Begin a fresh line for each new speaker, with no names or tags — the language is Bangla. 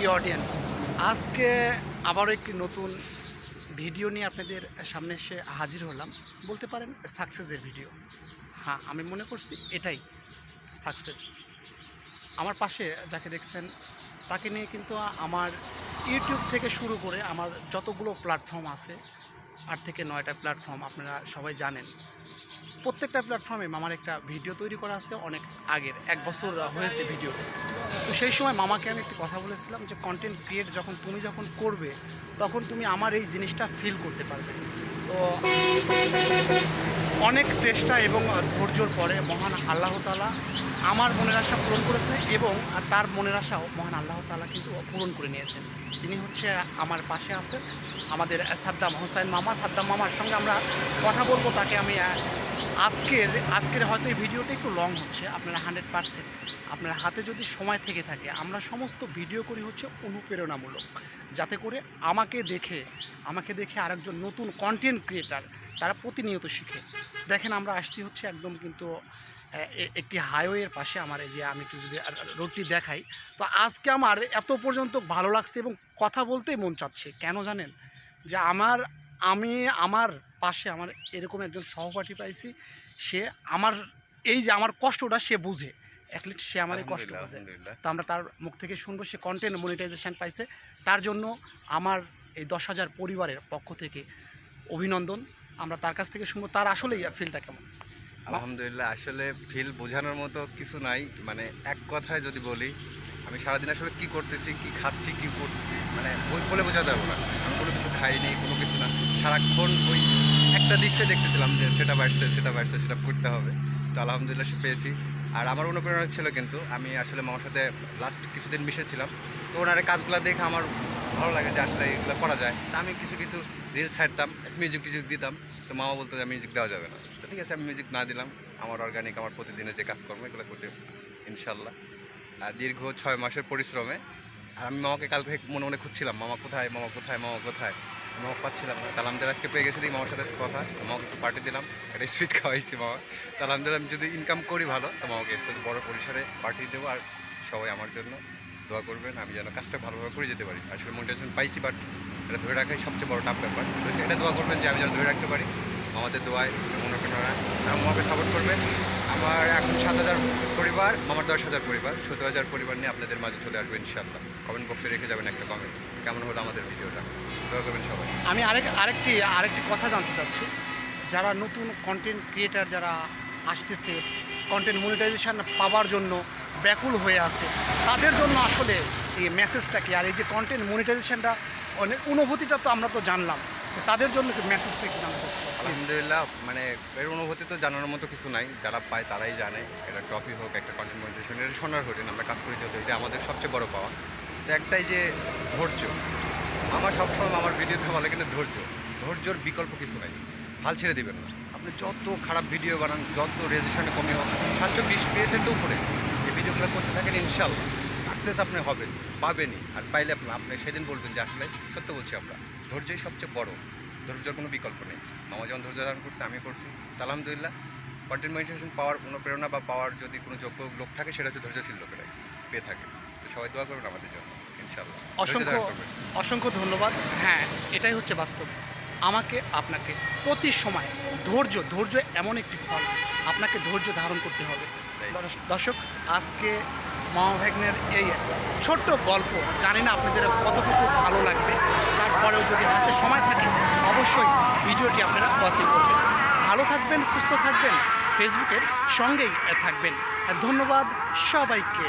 প্রিয় অডিয়েন্স আজকে আবারও একটি নতুন ভিডিও নিয়ে আপনাদের সামনে এসে হাজির হলাম। বলতে পারেন সাকসেসের ভিডিও হ্যাঁ আমি মনে করছি এটাই সাকসেস আমার পাশে যাকে দেখছেন, তাকে নিয়ে কিন্তু আমার ইউটিউব থেকে শুরু করে আমার যতগুলো প্ল্যাটফর্ম আছে, আট থেকে নয়টা প্ল্যাটফর্ম আপনারা সবাই জানেন। প্রত্যেকটা প্ল্যাটফর্মে আমার একটা ভিডিও তৈরি করা আছে অনেক আগের, এক বছর হয়েছে ভিডিও তো সেই সময় মামাকে আমি একটি কথা বলেছিলাম যে কন্টেন্ট ক্রিয়েট যখন তুমি যখন করবে, তখন তুমি আমার এই জিনিসটা ফিল করতে পারবে। তো অনেক চেষ্টা এবং ধৈর্যর পরে মহান আল্লাহ তালা আমার মনের আশা পূরণ করেছে এবং তার মনের আশাও মহান আল্লাহ তালা কিন্তু পূরণ করে নিয়েছেন। তিনি হচ্ছে আমার পাশে আছেন, আমাদের সাদ্দাম হোসাইন মামা। সাদ্দাম মামার সঙ্গে আমরা কথা বলব, তাকে আমি আজকের আজকের হয়তো এই ভিডিওটা একটু লং হচ্ছে, আপনারা হান্ড্রেড পার্সেন্ট আপনার হাতে যদি সময় থেকে থাকে, আমরা সমস্ত ভিডিও করি হচ্ছে অনুপ্রেরণামূলক, যাতে করে আমাকে দেখে আমাকে দেখে আরেকজন নতুন কন্টেন্ট ক্রিয়েটার তারা প্রতিনিয়ত শিখে। দেখেন আমরা আসছি হচ্ছে একদম কিন্তু একটি হাইওয়ের পাশে আমার এই যে আমি একটু যদি রোডটি দেখাই, তো আজকে আমার এত পর্যন্ত ভালো লাগছে এবং কথা বলতেই মন চাচ্ছে। কেন জানেন? যে আমার আমি আমার পাশে আমার এরকম একজন সহপাঠী পাইছি সে আমার এই যে আমার কষ্টটা সে বুঝে। অ্যাটলিস্ট সে আমার এই কষ্ট বুঝে। তো আমরা তার মুখ থেকে শুনব সে কন্টেন্ট মনিটাইজেশন পাইছে। তার জন্য আমার এই দশ হাজার পরিবারের পক্ষ থেকে অভিনন্দন। আমরা তার কাছ থেকে শুনব তার আসলেই ফিলটা কেমন?
আলহামদুলিল্লাহ আসলে ফিল বোঝানোর মতো কিছু নাই। মানে এক কথায় যদি বলি আমি সারাদিন আসলে কি করতেছি কি খাচ্ছি কি করতেছি মানে বই বলে বোঝাতে পারব না। আমি কোনো কিছু খাইনি, কোনো কিছু না। সারাক্ষণ ওই একটা দৃশ্যে দেখতেছিলাম যে সেটা বাড়ছে সেটা বাড়ছে, সেটা করতে হবে। তো আলহামদুলিল্লাহ সে পেয়েছি। আর আমার অনুপ্রেরণা ছিল কিন্তু, আমি আসলে মামার সাথে লাস্ট কিছুদিন মিশেছিলাম। তো ওনার কাজগুলো দেখে আমার ভালো লাগে যে আসলে এগুলো করা যায়। তা আমি কিছু কিছু রিলস ছাড়তাম মিউজিক টিউজিক দিতাম। তো মামা বলতো যে মিউজিক দেওয়া যাবে না। তো ঠিক আছে, আমি মিউজিক না দিলাম। আমার অর্গানিক আমার প্রতিদিনের যে কাজকর্ম, এগুলো করতে ইনশাল্লাহ দীর্ঘ ছয় মাসের পরিশ্রমে আমি মামাকে কাল থেকে মনে মনে খুঁজছিলাম, মামা কোথায় মামা কোথায় মামা কোথায়? মামা পাচ্ছিলাম না। আলহামদুলিল্লাহ আজকে পেয়ে গেছি দিই মামার সাথে কথা। মামাকে একটু পার্টি দিলাম, একটা সুইট খাওয়াইছি মামা। তো আলহামদুলিল্লাহ আমি যদি ইনকাম করি ভালো, তো মামাকে এর সাথে বড় পরিসরে পার্টি দেবো আর সবাই আমার জন্য দোয়া করবেন, আমি যেন কাজটা ভালোভাবে করে যেতে পারি। আসলে মোটিভেশন পাইছি বাট এটা ধরে রাখাই সবচেয়ে বড় টাফ ব্যাপার। এটা দোয়া করবেন যে আমি যেন ধরে রাখতে পারি। আমাদের দোয়ায় অনুপ্রেরণা আমাকে সাপোর্ট করবেন। আমার এখন সাত হাজার পরিবার, আমার দশ হাজার পরিবার। সতেরো হাজার পরিবার নিয়ে আপনাদের মাঝে চলে আসবে ইনশাল্লাহ কমেন্ট বক্সে রেখে যাবেন একটা কমেন্ট কেমন হলো আমাদের ভিডিওটা? দোয়া করবেন সবাই।
আমি আরেক, আরেকটি আরেকটি কথা জানতে চাচ্ছি। যারা নতুন কন্টেন্ট ক্রিয়েটার যারা আসতেছে কন্টেন্ট মনিটাইজেশন পাওয়ার জন্য ব্যাকুল হয়ে আছে, তাদের জন্য আসলে এই মেসেজটা কি? আর এই যে কন্টেন্ট মনিটাইজেশনটা অনেক অনুভূতিটা তো আমরা তো জানলাম। তাদের জন্য মেসেজটা কি জানতে চাচ্ছি?
আলহামদুলিল্লাহ মানে এর অনুভূতি তো জানানোর মতো কিছু নাই। যারা পায় তারাই জানে। এটা ট্রফি হোক, একটা কন্টেন্ট মনিটেশন এটা সোনার হরিণ আমরা কাজ করি যেহেতু এটা আমাদের সবচেয়ে বড় পাওয়া। তো একটাই যে ধৈর্য। আমার সবসময় আমার ভিডিওতে বলে কিন্তু ধৈর্য। ধৈর্যর বিকল্প কিছু নাই। হাল ছেড়ে দিবেন না। আপনি যত খারাপ ভিডিও বানান, যত রেজিস্ট্রেশনে কমে হোক, সাতশো বিশ পেয়েছেন তো উপরে। এই ভিডিওগুলো করতে থাকেন ইনশাল্লাহ সাকসেস আপনি হবেন, পাবেনই। আর পাইলে আপনি আপনি সেদিন বলবেন যে আসলে সত্য বলছি আমরা। ধৈর্যই সবচেয়ে বড়। ধৈর্যর কোনো বিকল্প নেই। মামা যেমন ধৈর্য ধারণ করছে আমি করছি। তো আলহামদুলিল্লাহ। কন্টেন্ট মনিটাইজেশন পাওয়ার অনুপ্রেরণা বা পাওয়ার যদি কোনো যোগ্য লোক থাকে সেটা হচ্ছে ধৈর্যশীল লোকেরাই পেয়ে থাকে। তো সবাই দোয়া করবেন আমাদের জন্য ইনশাল্লাহ
অসংখ্য অসংখ্য ধন্যবাদ। হ্যাঁ এটাই হচ্ছে বাস্তব। আমাকে আপনাকে প্রতি সময় ধৈর্য ধৈর্য এমন একটি ফল। আপনাকে ধৈর্য ধারণ করতে হবে. দর্শক আজকে মামা ভাগ্নের এই ছোট্ট গল্প, জানি না আপনাদের কতটুকু ভালো লাগবে। তারপরেও যদি হাতে সময় থাকে, অবশ্যই ভিডিওটি আপনারা ওয়াচিং করবেন। ভালো থাকবেন, সুস্থ থাকবেন ফেসবুকের সঙ্গেই থাকবেন। ধন্যবাদ সবাইকে।